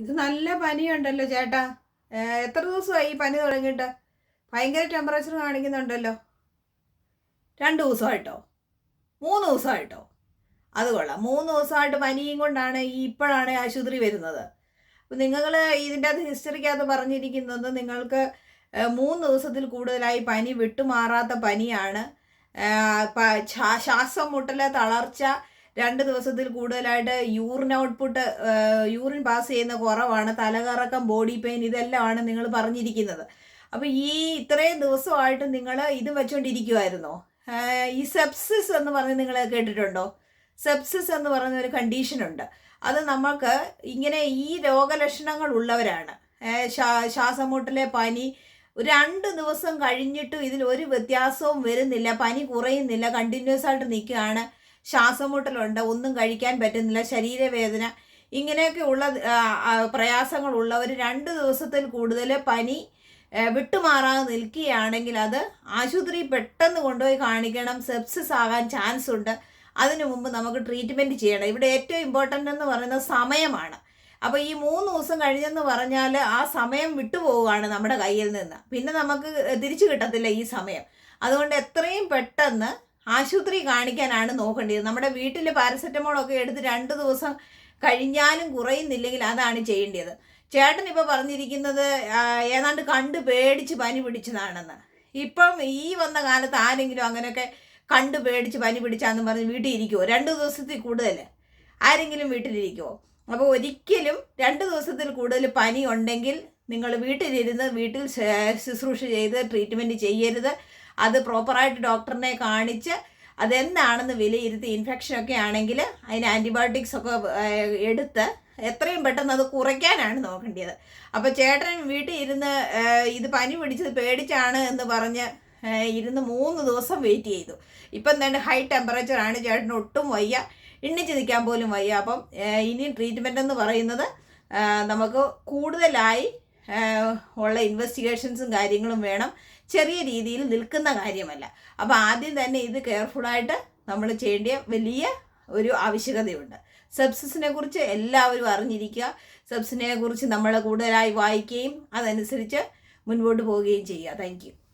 ഇത് നല്ല പനിയുണ്ടല്ലോ ചേട്ടാ. എത്ര ദിവസമായി ഈ പനി തുടങ്ങിയിട്ട്? ഭയങ്കര ടെമ്പറേച്ചർ കാണിക്കുന്നുണ്ടല്ലോ. രണ്ട് ദിവസമായിട്ടോ? മൂന്ന് ദിവസമായിട്ടോ? അത് കൊള്ളാം. മൂന്ന് ദിവസമായിട്ട് പനിയും കൊണ്ടാണ് ഈ ഇപ്പോഴാണ് ആശുപത്രി വരുന്നത്. അപ്പം നിങ്ങൾ ഇതിന്റെ അത് ഹിസ്റ്ററിക്കകത്ത് പറഞ്ഞിരിക്കുന്നത് നിങ്ങൾക്ക് മൂന്ന് ദിവസത്തിൽ കൂടുതലായി പനി വിട്ടുമാറാത്ത പനിയാണ്. ശ്വാസം മുട്ടൽ തളർച്ച രണ്ട് ദിവസത്തിൽ കൂടുതലായിട്ട് യൂറിൻ ഔട്ട്പുട്ട് യൂറിൻ പാസ് ചെയ്യുന്ന കുറവാണ്. തലകറക്കം ബോഡി പെയിൻ ഇതെല്ലാമാണ് നിങ്ങൾ പറഞ്ഞിരിക്കുന്നത്. അപ്പോൾ ഈ ഇത്രയും ദിവസമായിട്ട് നിങ്ങൾ ഇത് വെച്ചുകൊണ്ടിരിക്കുമായിരുന്നോ ഈ സെപ്സിസ് എന്ന് പറഞ്ഞ് നിങ്ങൾ കേട്ടിട്ടുണ്ടോ? സെപ്സിസ് എന്ന് പറയുന്ന ഒരു കണ്ടീഷൻ ഉണ്ട്. അത് നമുക്ക് ഇങ്ങനെ ഈ രോഗലക്ഷണങ്ങൾ ഉള്ളവരാണ്. ഏഹ് ശ്വാസം മുട്ടലെ പനി രണ്ട് ദിവസം കഴിഞ്ഞിട്ടും ഇതിൽ ഒരു വ്യത്യാസവും വരുന്നില്ല. പനി കുറയുന്നില്ല. കണ്ടിന്യൂസ് ആയിട്ട് നിൽക്കുകയാണ്. ശ്വാസമുട്ടലുണ്ട് ഒന്നും കഴിക്കാൻ പറ്റുന്നില്ല ശരീരവേദന ഇങ്ങനെയൊക്കെ ഉള്ള പ്രയാസങ്ങളുള്ളവർ രണ്ട് ദിവസത്തിൽ കൂടുതൽ പനി വിട്ടുമാറാതെ നിൽക്കുകയാണെങ്കിൽ അത് ആശുപത്രി പെട്ടെന്ന് കൊണ്ടുപോയി കാണിക്കണം സെപ്സിസ് ആകാൻ ചാൻസ് ഉണ്ട്. അതിനു മുമ്പ് നമുക്ക് ട്രീറ്റ്മെന്റ് ചെയ്യണം. ഇവിടെ ഏറ്റവും ഇമ്പോർട്ടന്റ് എന്ന് പറയുന്നത് സമയമാണ്. അപ്പോൾ ഈ മൂന്ന് ദിവസം കഴിഞ്ഞെന്ന് പറഞ്ഞാൽ ആ സമയം വിട്ടുപോവുകയാണ് നമ്മുടെ കയ്യിൽ നിന്ന്. പിന്നെ നമുക്ക് തിരിച്ചു കിട്ടത്തില്ല ഈ സമയം. അതുകൊണ്ട് എത്രയും പെട്ടെന്ന് ആശുപത്രി കാണിക്കാനാണ് നോക്കേണ്ടത് നമ്മുടെ വീട്ടിൽ പാരസെറ്റമോളൊക്കെ എടുത്ത് രണ്ട് ദിവസം കഴിഞ്ഞാലും കുറയുന്നില്ലെങ്കിൽ അതാണ് ചെയ്യേണ്ടത് ചേട്ടൻ ഇപ്പോൾ പറഞ്ഞിരിക്കുന്നത് ഏതാണ്ട് കണ്ട് പേടിച്ച് പനി പിടിച്ചതാണെന്ന്. ഇപ്പം ഈ വന്ന കാലത്ത് ആരെങ്കിലും അങ്ങനെയൊക്കെ കണ്ട് പേടിച്ച് പനി പിടിച്ചാന്ന് പറഞ്ഞ് വീട്ടിൽ ഇരിക്കുമോ രണ്ട് ദിവസത്തിൽ കൂടുതൽ ആരെങ്കിലും വീട്ടിലിരിക്കുമോ അപ്പോൾ ഒരിക്കലും രണ്ട് ദിവസത്തിൽ കൂടുതൽ പനി ഉണ്ടെങ്കിൽ നിങ്ങൾ വീട്ടിലിരുന്ന് വീട്ടിൽ ശുശ്രൂഷ ചെയ്ത് ട്രീറ്റ്മെന്റ് ചെയ്യരുത്. അത് പ്രോപ്പറായിട്ട് ഡോക്ടറിനെ കാണിച്ച് അതെന്താണെന്ന് വിലയിരുത്തി ഇൻഫെക്ഷനൊക്കെ ആണെങ്കിൽ അതിന് ആന്റിബയോട്ടിക്സ് ഒക്കെ എടുത്ത് എത്രയും പെട്ടെന്ന് അത് കുറയ്ക്കാനാണ് നോക്കേണ്ടത് അപ്പോൾ ചേട്ടൻ വീട്ടിൽ ഇരുന്ന് ഇത് പനി പിടിച്ചത് പേടിച്ചാണ് എന്ന് പറഞ്ഞ് ഇരുന്ന് മൂന്ന് ദിവസം വെയിറ്റ് ചെയ്തു. ഇപ്പം തന്നെ ഹൈ ടെമ്പറേച്ചർ ആണ് ചേട്ടന് ഒട്ടും വയ്യ. എണ്ണിച്ച് നിൽക്കാൻ പോലും വയ്യ. അപ്പം ഇനി ട്രീറ്റ്മെന്റ് എന്ന് പറയുന്നത് നമുക്ക് കൂടുതലായി ഉള്ള ഇൻവെസ്റ്റിഗേഷൻസും കാര്യങ്ങളും വേണം. ചെറിയ രീതിയിൽ നിൽക്കുന്ന കാര്യമല്ല. അപ്പോൾ ആദ്യം തന്നെ ഇത് കെയർഫുള്ളായിട്ട് നമ്മൾ ചെയ്യേണ്ട വലിയ ഒരു ആവശ്യകതയുണ്ട്. സെപ്സിസിനെ കുറിച്ച് എല്ലാവരും അറിഞ്ഞിരിക്കുക. സെപ്സിനെ കുറിച്ച് നമ്മൾ കൂടുതലായി വായിക്കുകയും അതനുസരിച്ച് മുൻപോട്ട് പോവുകയും ചെയ്യുക. താങ്ക്